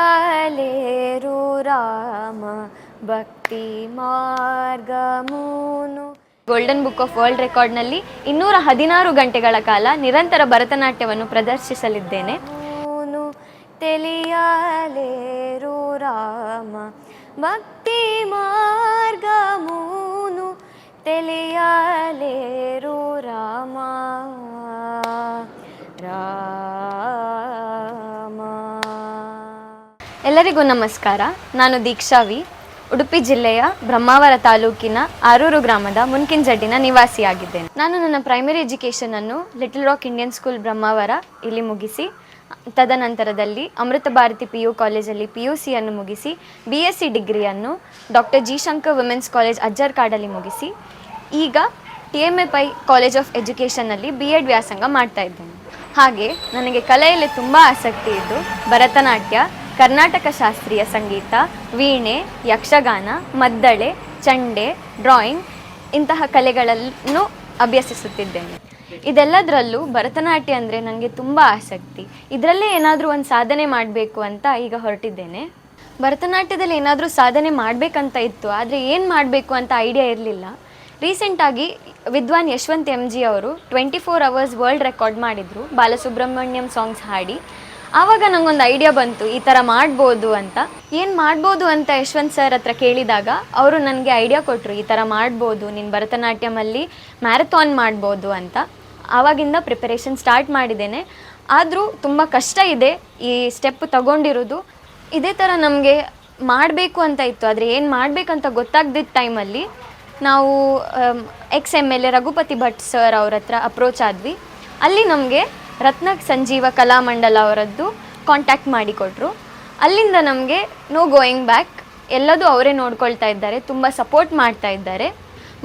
తెలియలేరు రామ ಭಕ್ತಿ ಮಾರ್ಗಮೂನು golden book of world ರೆಕಾರ್ಡ್ನಲ್ಲಿ ಇನ್ನೂರ ಹದಿನಾರು ಗಂಟೆಗಳ ಕಾಲ ನಿರಂತರ ಭರತನಾಟ್ಯವನ್ನು ಪ್ರದರ್ಶಿಸಲಿದ್ದೇನೆ ಮೂನು తెలియలేరు ರಾಮ ಭಕ್ತಿ ಮಾರ್ಗಮೂನು తెలియలేరు ರಾಮ ರಾಮ ಎಲ್ಲರಿಗೂ ನಮಸ್ಕಾರ. ನಾನು ದೀಕ್ಷಾ ವಿ. ಉಡುಪಿ ಜಿಲ್ಲೆಯ ಬ್ರಹ್ಮಾವರ ತಾಲೂಕಿನ ಆರೂರು ಗ್ರಾಮದ ಮುನ್ಕಿಂಜಡ್ಡಿನ ನಿವಾಸಿಯಾಗಿದ್ದೇನೆ. ನಾನು ನನ್ನ ಪ್ರೈಮರಿ ಎಜುಕೇಷನ್ ಅನ್ನು little rock Indian school Brahmavar ಇಲ್ಲಿ ಮುಗಿಸಿ, ತದನಂತರದಲ್ಲಿ ಅಮೃತ ಭಾರತಿ ಪಿ ಯು ಕಾಲೇಜಲ್ಲಿ ಪಿ ಯು ಸಿಯನ್ನು ಮುಗಿಸಿ B S C ಡಿಗ್ರಿಯನ್ನು doctor G. Shankar women's college ಅಜ್ಜರ್ ಕಾಡಲ್ಲಿ ಮುಗಿಸಿ, ಈಗ T M A Pai college of ಎಜುಕೇಷನಲ್ಲಿ B Ed ವ್ಯಾಸಂಗ ಮಾಡ್ತಾ ಇದ್ದೇನೆ. ಹಾಗೆ ನನಗೆ ಕಲೆಯಲ್ಲಿ ತುಂಬ ಆಸಕ್ತಿ ಇದ್ದು ಭರತನಾಟ್ಯ ಕರ್ನಾಟಕ ಶಾಸ್ತ್ರೀಯ ಸಂಗೀತ, ವೀಣೆ, ಯಕ್ಷಗಾನ, ಮದ್ದಳೆ, ಚಂಡೆ, ಡ್ರಾಯಿಂಗ್ ಇಂತಹ ಕಲೆಗಳನ್ನು ಅಭ್ಯಸಿಸುತ್ತಿದ್ದೇನೆ. ಇದೆಲ್ಲದರಲ್ಲೂ ಭರತನಾಟ್ಯ ಅಂದರೆ ನನಗೆ ತುಂಬ ಆಸಕ್ತಿ. ಇದರಲ್ಲೇ ಏನಾದರೂ ಒಂದು ಸಾಧನೆ ಮಾಡಬೇಕು ಅಂತ ಈಗ ಹೊರಟಿದ್ದೇನೆ. ಭರತನಾಟ್ಯದಲ್ಲಿ ಏನಾದರೂ ಸಾಧನೆ ಮಾಡಬೇಕಂತ ಇತ್ತು, ಆದರೆ ಏನು ಮಾಡಬೇಕು ಅಂತ ಐಡಿಯಾ ಇರಲಿಲ್ಲ. ರೀಸೆಂಟಾಗಿ ವಿದ್ವಾನ್ ಯಶವಂತ್ ಎಂ ಜಿ ಅವರು twenty four hours world record ಮಾಡಿದರು. ಬಾಲಸುಬ್ರಹ್ಮಣ್ಯಂ ಸಾಂಗ್ಸ್ ಹಾಡಿ. ಆವಾಗ ನಂಗೊಂದು ಐಡಿಯಾ ಬಂತು, ಈ ಥರ ಮಾಡ್ಬೋದು ಅಂತ. ಏನು ಮಾಡ್ಬೋದು ಅಂತ ಯಶವಂತ್ ಸರ್ ಹತ್ರ ಕೇಳಿದಾಗ ಅವರು ನನಗೆ ಐಡಿಯಾ ಕೊಟ್ಟರು ಈ ಥರ ಮಾಡ್ಬೋದು, ನೀನು ಭರತನಾಟ್ಯಮಲ್ಲಿ ಮ್ಯಾರಥಾನ್ ಮಾಡ್ಬೋದು ಅಂತ. ಆವಾಗಿಂದ ಪ್ರಿಪರೇಷನ್ ಸ್ಟಾರ್ಟ್ ಮಾಡಿದ್ದೇನೆ. ಆದರೂ ತುಂಬ ಕಷ್ಟ ಇದೆ ಈ ಸ್ಟೆಪ್ ತಗೊಂಡಿರೋದು. ಇದೇ ಥರ ನಮಗೆ ಮಾಡಬೇಕು ಅಂತ ಇತ್ತು. ಆದರೆ ಏನು ಮಾಡಬೇಕಂತ ಗೊತ್ತಾಗ್ದಿದ್ದ ಟೈಮಲ್ಲಿ ನಾವು ex M L A Raghupati Bhat sir ಅವ್ರ ಹತ್ರ ಅಪ್ರೋಚ್ ಆದ್ವಿ. ಅಲ್ಲಿ ನಮಗೆ ರತ್ನ ಸಂಜೀವ ಕಲಾಮಂಡಲ ಅವರದ್ದು ಕಾಂಟ್ಯಾಕ್ಟ್ ಮಾಡಿಕೊಟ್ರು. ಅಲ್ಲಿಂದ ನಮಗೆ ನೋ ಗೋಯಿಂಗ್ ಬ್ಯಾಕ್ ಎಲ್ಲದೂ ಅವರೇ ನೋಡ್ಕೊಳ್ತಾ ಇದ್ದಾರೆ, ತುಂಬ ಸಪೋರ್ಟ್ ಮಾಡ್ತಾ ಇದ್ದಾರೆ.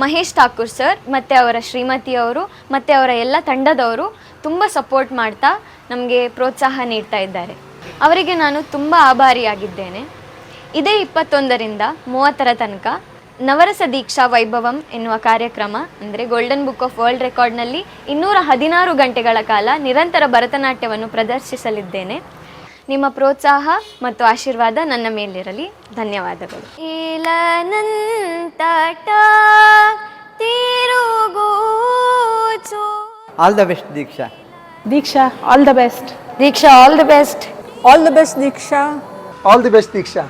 ಮಹೇಶ್ ಠಾಕೂರ್ ಸರ್ ಮತ್ತು ಅವರ ಶ್ರೀಮತಿಯವರು ಮತ್ತು ಅವರ ಎಲ್ಲ ತಂಡದವರು ತುಂಬ ಸಪೋರ್ಟ್ ಮಾಡ್ತಾ ನಮಗೆ ಪ್ರೋತ್ಸಾಹ ನೀಡ್ತಾ ಇದ್ದಾರೆ. ಅವರಿಗೆ ನಾನು ತುಂಬ ಆಭಾರಿಯಾಗಿದ್ದೇನೆ. ಇದೇ ಇಪ್ಪತ್ತೊಂದರಿಂದ ಮೂವತ್ತರ ತನಕ ನವರಸ ದೀಕ್ಷಾ ವೈಭವಂ ಎನ್ನುವ ಕಾರ್ಯಕ್ರಮ ಅಂದರೆ ಗೋಲ್ಡನ್ ಬುಕ್ ಆಫ್ ವರ್ಲ್ಡ್ ರೆಕಾರ್ಡ್ನಲ್ಲಿ ಇನ್ನೂರ ಹದಿನಾರು ಗಂಟೆಗಳ ಕಾಲ ನಿರಂತರ ಭರತನಾಟ್ಯವನ್ನು ಪ್ರದರ್ಶಿಸಲಿದ್ದೇನೆ. ನಿಮ್ಮ ಪ್ರೋತ್ಸಾಹ ಮತ್ತು ಆಶೀರ್ವಾದ ನನ್ನ ಮೇಲಿರಲಿ. ಧನ್ಯವಾದಗಳು. All the best Diksha Diksha all the best Diksha all the best all the best Diksha all the best Diksha.